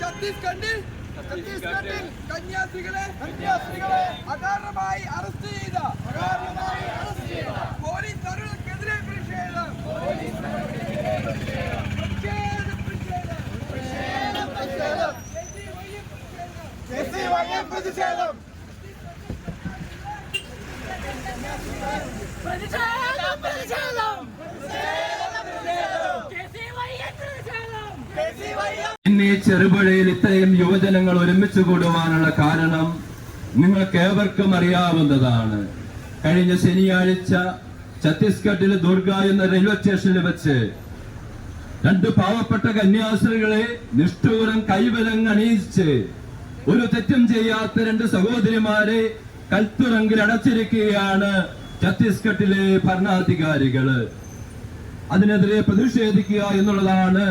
ഛത്തീസ്ഗഡിൽ ഛത്തീസ്ഗഡിൽ കന്യാസ്ത്രീകളെ കന്യാസ്ത്രീകളെ അകാരണമായി അറസ്റ്റ് ചെയ്ത അകാരണമായി അറസ്റ്റ് ചെയ്ത പോലീസ് പ്രതിഷേധം പ്രതിഷേധം പ്രതിഷേധം പ്രതിഷേധം പ്രതിഷേധം പ്രതിഷേധം പ്രതിഷേധം പ്രതിഷേധം കേസിവയ്യ പ്രതിഷേധം ഇന്ന് ഈ ചെറുപുഴയിൽ ഇത്രയും യുവജനങ്ങൾ ഒരുമിച്ച് കൂടുവാനുള്ള കാരണം നിങ്ങൾക്ക് ഏവർക്കും അറിയാവുന്നതാണ്. കഴിഞ്ഞ ശനിയാഴ്ച ഛത്തീസ്ഗഡിലെ ദുർഗ എന്ന റെയിൽവേ സ്റ്റേഷനിൽ വെച്ച് രണ്ട് പാവപ്പെട്ട കന്യാസ്ത്രീകളെ നിഷ്ഠൂരം കൈവലം അണിയിച്ച് ഒരു തെറ്റും ചെയ്യാത്ത രണ്ട് സഹോദരിമാരെ കൽത്തുറങ്കിൽ അടച്ചിരിക്കുകയാണ് ഛത്തീസ്ഗഡിലെ ഭരണാധികാരികൾ. അതിനെതിരെ പ്രതിഷേധിക്കുക എന്നുള്ളതാണ്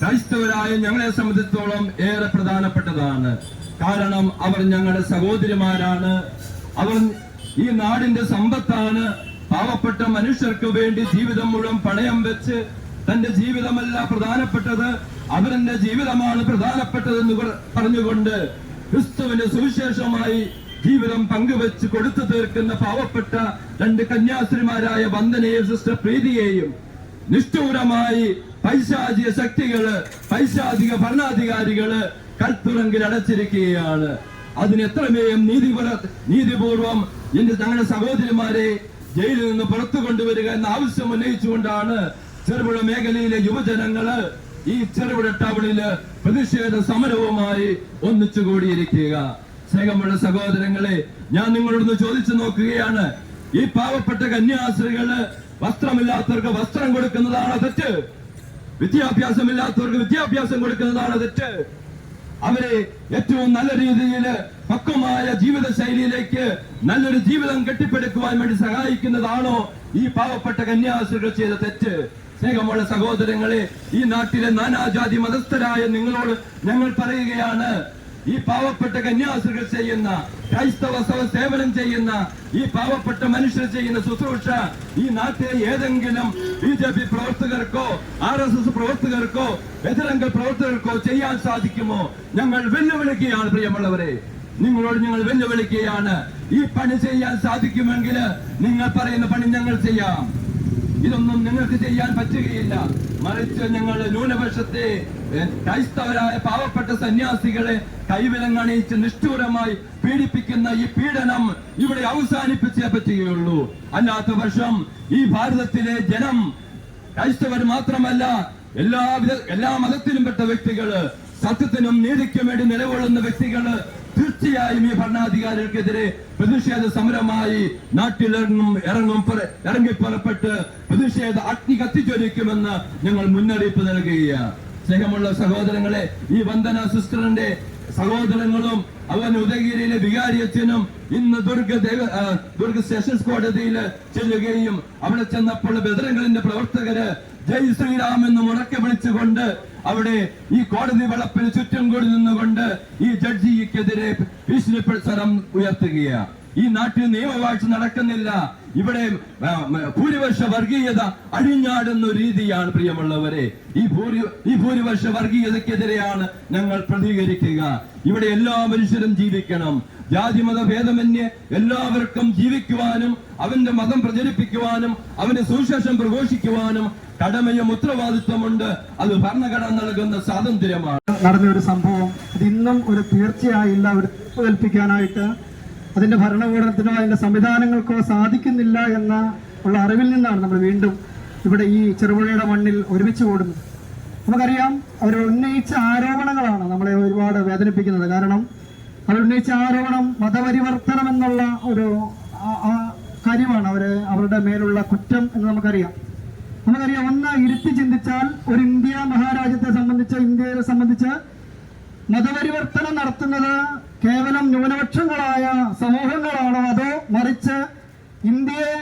ക്രൈസ്തവരായ ഞങ്ങളെ സംബന്ധിച്ചിടത്തോളം ഏറെ പ്രധാനപ്പെട്ടതാണ്. കാരണം അവർ ഞങ്ങളുടെ സഹോദരിമാരാണ്. അവർ ഈ നാടിന്റെ സമ്പത്താണ്. പാവപ്പെട്ട മനുഷ്യർക്ക് വേണ്ടി ജീവിതം മുഴുവൻ പണയം വെച്ച് തന്റെ ജീവിതമല്ല പ്രധാനപ്പെട്ടത്. അവരുടെ ജീവിതമാണ് പ്രധാനപ്പെട്ടതെന്ന് പറഞ്ഞുകൊണ്ട് ക്രിസ്തുവിന് സുവിശേഷമായി ജീവിതം പങ്കുവെച്ച് കൊടുത്തു തീർക്കുന്ന പാവപ്പെട്ട രണ്ട് കന്യാസ്ത്രീമാരായ വന്ദനയും സിസ്റ്റർ പ്രീതിയെയും നിഷ്ഠൂരമായി പൈശാചിക ശക്തികൾ പൈശാചിക ഭരണാധികാരികൾ കൽത്തുറങ്കിൽ അടച്ചിരിക്കുകയാണ്. അതിന് എത്രമേയും നീതിപര നീതിപൂർവം എന്റെ തങ്ങളുടെ സഹോദരിമാരെ ജയിലിൽ നിന്ന് പുറത്തു കൊണ്ടുവരിക എന്ന ആവശ്യം ഉന്നയിച്ചുകൊണ്ടാണ് ചെറുപുഴ മേഖലയിലെ യുവജനങ്ങൾ ഈ ചെറുപുഴ ടൗണിൽ പ്രതിഷേധ സമരവുമായി ഒന്നിച്ചു കൂടിയിരിക്കുക. സ്നേഹമുള്ള സഹോദരങ്ങളെ ഞാൻ നിങ്ങളോടൊന്ന് ചോദിച്ചു നോക്കുകയാണ്. ഈ പാവപ്പെട്ട കന്യാസ്ത്രീകൾ വസ്ത്രമില്ലാത്തവർക്ക് വസ്ത്രം കൊടുക്കുന്നതാണ് തെറ്റ്. വിദ്യാഭ്യാസമില്ലാത്തവർക്ക് വിദ്യാഭ്യാസം കൊടുക്കുന്നതാണ് തെറ്റ്. അവരെ ഏറ്റവും നല്ല രീതിയിൽ പക്വമായ ജീവിത ശൈലിയിലേക്ക് നല്ലൊരു ജീവിതം കെട്ടിപ്പടുക്കുവാൻ വേണ്ടി സഹായിക്കുന്നതാണോ ഈ പാവപ്പെട്ട കന്യാസ്ത്രീകൾ ചെയ്ത തെറ്റ്? സ്നേഹമുള്ള സഹോദരങ്ങളെ ഈ നാട്ടിലെ നാനാജാതി മതസ്ഥരായ നിങ്ങളോട് ഞങ്ങൾ പറയുകയാണ് ഈ പാവപ്പെട്ട കന്യാസ്ത്രീകൾ ചെയ്യുന്ന ക്രൈസ്തവ സഭ സേവനം ചെയ്യുന്ന ഈ പാവപ്പെട്ട മനുഷ്യർ ചെയ്യുന്ന ശുശ്രൂഷ ഈ നാട്ടിലെ ഏതെങ്കിലും ബി ജെ പി പ്രവർത്തകർക്കോ ആർ എസ് എസ് പ്രവർത്തകർക്കോ എതിരംഗ പ്രവർത്തകർക്കോ ചെയ്യാൻ സാധിക്കുമോ? ഞങ്ങൾ വെല്ലുവിളിക്കുകയാണ് പ്രിയമുള്ളവരെ. നിങ്ങളോട് ഞങ്ങൾ വെല്ലുവിളിക്കുകയാണ്. ഈ പണി ചെയ്യാൻ സാധിക്കുമെങ്കിൽ നിങ്ങൾ പറയുന്ന പണി ഞങ്ങൾ ചെയ്യാം. ഇതൊന്നും നിങ്ങൾക്ക് ചെയ്യാൻ പറ്റുകയില്ല. മറിച്ച് ഞങ്ങൾ ന്യൂനപക്ഷത്തെ ക്രൈസ്തവരായ പാവപ്പെട്ട സന്യാസികളെ കൈവിലങ്ങണിയിച്ച് നിഷ്ഠൂരമായി പീഡിപ്പിക്കുന്ന ഈ പീഡനം ഇവിടെ അവസാനിപ്പിച്ചേ പറ്റുകയുള്ളൂ. അല്ലാത്ത വർഷം ഈ ഭാരതത്തിലെ ജനം ക്രൈസ്തവർ മാത്രമല്ല എല്ലാവിധ എല്ലാ മതത്തിലും പെട്ട വ്യക്തികൾ സത്യത്തിനും നീതിക്കും വേണ്ടി നിലകൊള്ളുന്ന വ്യക്തികൾ തീർച്ചയായും ഈ ഭരണാധികാരികൾക്കെതിരെ പ്രതിഷേധ സമരമായി നാട്ടിലിറങ്ങും ഇറങ്ങും ഇറങ്ങി പുറപ്പെട്ട് പ്രതിഷേധ അഗ്നി കത്തിച്ചൊരിക്കുമെന്ന് ഞങ്ങൾ മുന്നറിയിപ്പ് നൽകുകയാണ്. സ്നേഹമുള്ള സഹോദരങ്ങളെ ഈ വന്ദന സിസ്റ്ററിന്റെ സഹോദരങ്ങളും അവൻ ഉദയഗിരിയിലെ വികാരിയച്ഛനും ഇന്ന് ദുർഗ ദുർഗ സെഷൻസ് കോടതിയിൽ ചെല്ലുകയും അവിടെ ചെന്നപ്പോൾ ബദരങ്ങളിന്റെ പ്രവർത്തകര് ജയ് ശ്രീറാം എന്ന് മുടക്കി വിളിച്ചുകൊണ്ട് അവിടെ ഈ കോടതി വളപ്പിന് ചുറ്റും കൂടി നിന്നുകൊണ്ട് ഈ ജഡ്ജിക്കെതിരെ ഭീഷണിപ്പെടുത്തരം ഉയർത്തുകയാണ്. ഈ നാട്ടിൽ നിയമവാഴ്ച നടക്കുന്നില്ല. ഇവിടെ ഭൂരിപക്ഷ വർഗീയത അഴിഞ്ഞാടുന്ന രീതിയാണ് പ്രിയമുള്ളവരെ. ഈ ഭൂരി ഈ ഭൂരിപക്ഷ വർഗീയതക്കെതിരെയാണ് ഞങ്ങൾ പ്രതികരിക്കുക. ഇവിടെ എല്ലാ മനുഷ്യരും ജീവിക്കണം. ജാതി മത ഭേദമന്യേ എല്ലാവർക്കും ജീവിക്കുവാനും അവന്റെ മതം പ്രചരിപ്പിക്കുവാനും അവന്റെ സുവിശേഷം പ്രഘോഷിക്കുവാനും കടമയും ഉത്തരവാദിത്വമുണ്ട്. അത് ഭരണഘടന നൽകുന്ന സ്വാതന്ത്ര്യമാണ്. നടന്ന ഒരു സംഭവം. ഇന്നും ഒരു തീർച്ചയായില്ല. ഒരു കൽപ്പിക്കാനായിട്ട് അതിന്റെ ഭരണകൂടത്തിനോ അതിന്റെ സംവിധാനങ്ങൾക്കോ സാധിക്കുന്നില്ല എന്ന ഉള്ള അറിവിൽ നിന്നാണ് നമ്മൾ വീണ്ടും ഇവിടെ ഈ ചെറുപുഴയുടെ മണ്ണിൽ ഒരുമിച്ച് കൂടുന്നത് നമുക്കറിയാം അവർ ഉന്നയിച്ച ആരോപണങ്ങളാണ് നമ്മളെ ഒരുപാട് വേദനിപ്പിക്കുന്നത്. കാരണം അവർ ഉന്നയിച്ച ആരോപണം മതപരിവർത്തനം എന്നുള്ള ഒരു കാര്യമാണ് അവർ അവരുടെ മേലുള്ള കുറ്റം എന്ന് നമുക്കറിയാം. നമുക്കറിയാം ഒന്ന് ഇരുത്തി ചിന്തിച്ചാൽ ഒരു ഇന്ത്യ മഹാരാജ്യത്തെ സംബന്ധിച്ച് ഇന്ത്യയെ സംബന്ധിച്ച് മതപരിവർത്തനം നടത്തുന്നത് കേവലം ന്യൂനപക്ഷങ്ങളായ സമൂഹങ്ങളാണോ അതോ മറിച്ച് ഇന്ത്യയെ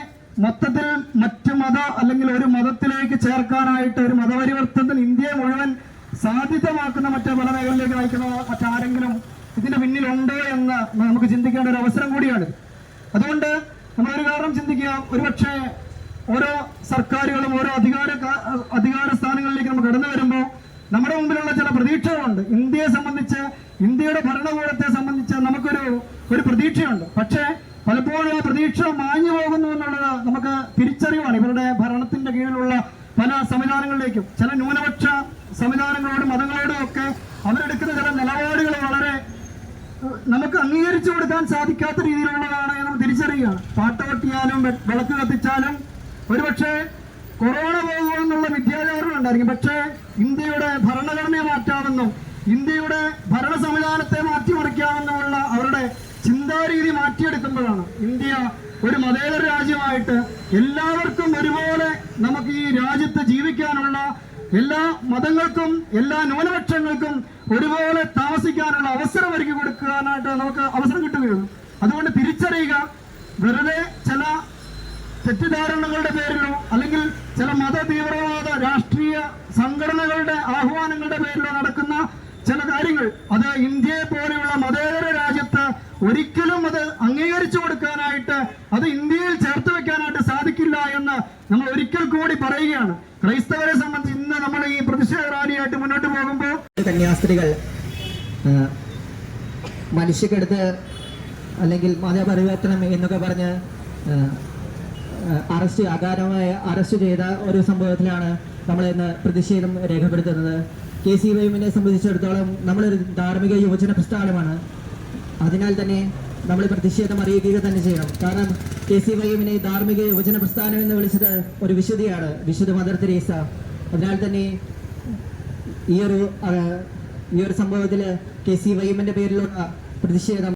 മൊത്തത്തിൽ മറ്റു മത അല്ലെങ്കിൽ ഒരു മതത്തിലേക്ക് ചേർക്കാനായിട്ട് ഒരു മതപരിവർത്തനത്തിന് ഇന്ത്യയെ മുഴുവൻ സാധ്യതമാക്കുന്ന മറ്റു പല മേഖലയിലേക്ക് നയിക്കുന്ന മറ്റാരെങ്കിലും ഇതിന്റെ പിന്നിലുണ്ടോ എന്ന് നമുക്ക് ചിന്തിക്കേണ്ട ഒരു അവസരം കൂടിയാണ്. അതുകൊണ്ട് നമ്മൾ ഒരു കാരണം ചിന്തിക്കുക. ഒരുപക്ഷെ ഓരോ സർക്കാരുകളും ഓരോ അധികാര അധികാര സ്ഥാനങ്ങളിലേക്ക് നമ്മൾ കടന്നു വരുമ്പോൾ നമ്മുടെ മുമ്പിലുള്ള ചില പ്രതീക്ഷകളുണ്ട്. ഇന്ത്യയെ സംബന്ധിച്ച് ഇന്ത്യയുടെ ഭരണകൂടത്തെ സംബന്ധിച്ച് നമുക്കൊരു ഒരു പ്രതീക്ഷയുണ്ട്. പക്ഷേ പലപ്പോഴും ആ പ്രതീക്ഷ മാഞ്ഞു പോകുന്നു എന്നുള്ളത് നമുക്ക് തിരിച്ചറിവാണ് ഇവരുടെ ഭരണത്തിന്റെ കീഴിലുള്ള പല സംവിധാനങ്ങളിലേക്കും ചില ന്യൂനപക്ഷ സംവിധാനങ്ങളോടും മതങ്ങളോടും ഒക്കെ അവരെടുക്കുന്ന ചില നിലപാടുകൾ വളരെ നമുക്ക് അംഗീകരിച്ചു കൊടുക്കാൻ സാധിക്കാത്ത രീതിയിലുള്ളതാണ് എന്ന് തിരിച്ചറിയുകയാണ്. പാട്ട കൊട്ടിയാലും വെ- വിളക്ക് കത്തിച്ചാലും ഒരുപക്ഷെ കൊറോണ പോകുമെന്നുള്ള വിദ്യാചാരം ഉണ്ടായിരിക്കും പക്ഷേ ഇന്ത്യയുടെ ഭരണഘടനയെ മാറ്റാമെന്നും ഇന്ത്യയുടെ ഭരണ സംവിധാനത്തെ മാറ്റിമറിക്കാമെന്നുമുള്ള അവരുടെ ചിന്താരീതി മാറ്റിയെടുക്കുമ്പോഴാണ് ഇന്ത്യ ഒരു മതേതര രാജ്യമായിട്ട് എല്ലാവർക്കും ഒരുപോലെ നമുക്ക് ഈ രാജ്യത്ത് ജീവിക്കാനുള്ള എല്ലാ മതങ്ങൾക്കും എല്ലാ ന്യൂനപക്ഷങ്ങൾക്കും ഒരുപോലെ താമസിക്കാനുള്ള അവസരം ഒരുക്കി കൊടുക്കാനായിട്ട് നമുക്ക് അവസരം കിട്ടുകയുള്ളൂ അതുകൊണ്ട് തിരിച്ചറിയുക. വെറുതെ ചില തെറ്റിദ്ധാരണകളുടെ പേരിലോ അല്ലെങ്കിൽ ചില മത തീവ്രവാദ രാഷ്ട്രീയ സംഘടനകളുടെ ആഹ്വാനങ്ങളുടെ പേരിൽ നടക്കുന്ന ചില കാര്യങ്ങൾ. അത് ഇന്ത്യയെ പോലെയുള്ള മതേതര രാജ്യത്ത് ഒരിക്കലും അത് അംഗീകരിച്ചു കൊടുക്കാനായിട്ട് അത് ഇന്ത്യയിൽ ചേർത്ത് വെക്കാനായിട്ട് സാധിക്കില്ല എന്ന് നമ്മൾ ഒരിക്കൽ കൂടി പറയുകയാണ്. ക്രൈസ്തവരെ സംബന്ധിച്ച് ഇന്ന് നമ്മൾ ഈ പ്രതിഷേധ റാലിയായിട്ട് മുന്നോട്ട് പോകുമ്പോൾ കന്യാസ്ത്രീകൾ മനുഷ്യക്കെടുത്ത് അല്ലെങ്കിൽ മതപരിവർത്തനം എന്നൊക്കെ പറഞ്ഞ് അറസ്റ്റ് അകാരമായ അറസ്റ്റ് ചെയ്ത ഒരു സംഭവത്തിലാണ് നമ്മൾ ഇന്ന് പ്രതിഷേധം രേഖപ്പെടുത്തുന്നത്. കെ സി വൈമിനെ സംബന്ധിച്ചിടത്തോളം നമ്മളൊരു ധാർമ്മിക യുവജന പ്രസ്ഥാനമാണ്. അതിനാൽ തന്നെ നമ്മൾ പ്രതിഷേധം അറിയിക്കുക തന്നെ ചെയ്യണം. കാരണം കെ സി വൈമിനെ ധാർമ്മിക യുവജന പ്രസ്ഥാനം എന്ന് വിളിച്ചത് ഒരു വിശുദ്ധിയാണ് വിശുദ്ധ മദർ തെരേസ. അതിനാൽ തന്നെ ഈയൊരു ഈ ഒരു സംഭവത്തിൽ കെ സി വൈമിന്റെ പേരിലുള്ള പ്രതിഷേധം